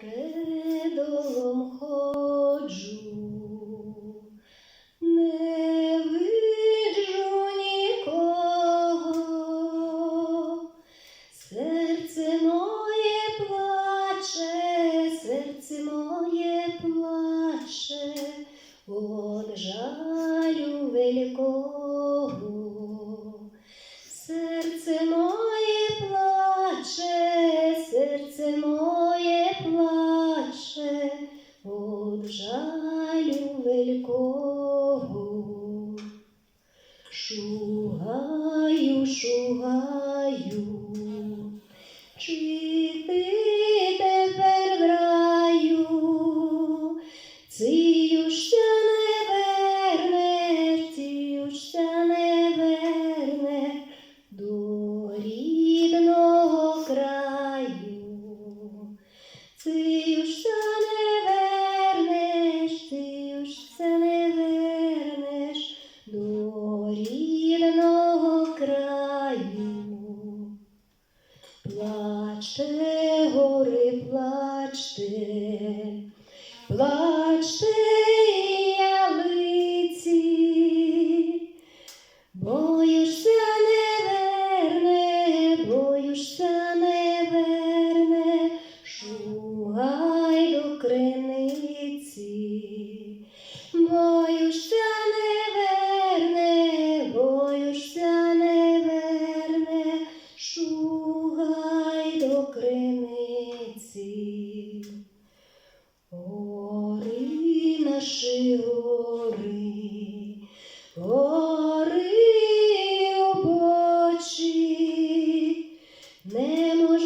Коридором ходжу, не виджу нікого, серце моє плаче, серце моє плаче, от жалю великого. Серце Шугаю, шугаю, чи ти тепер в раю, ціюшся Плачте, гори, плачте, плачте, ялиці, боюшся не верне, боюшся не верне, шугай до криниці, боюшся не мож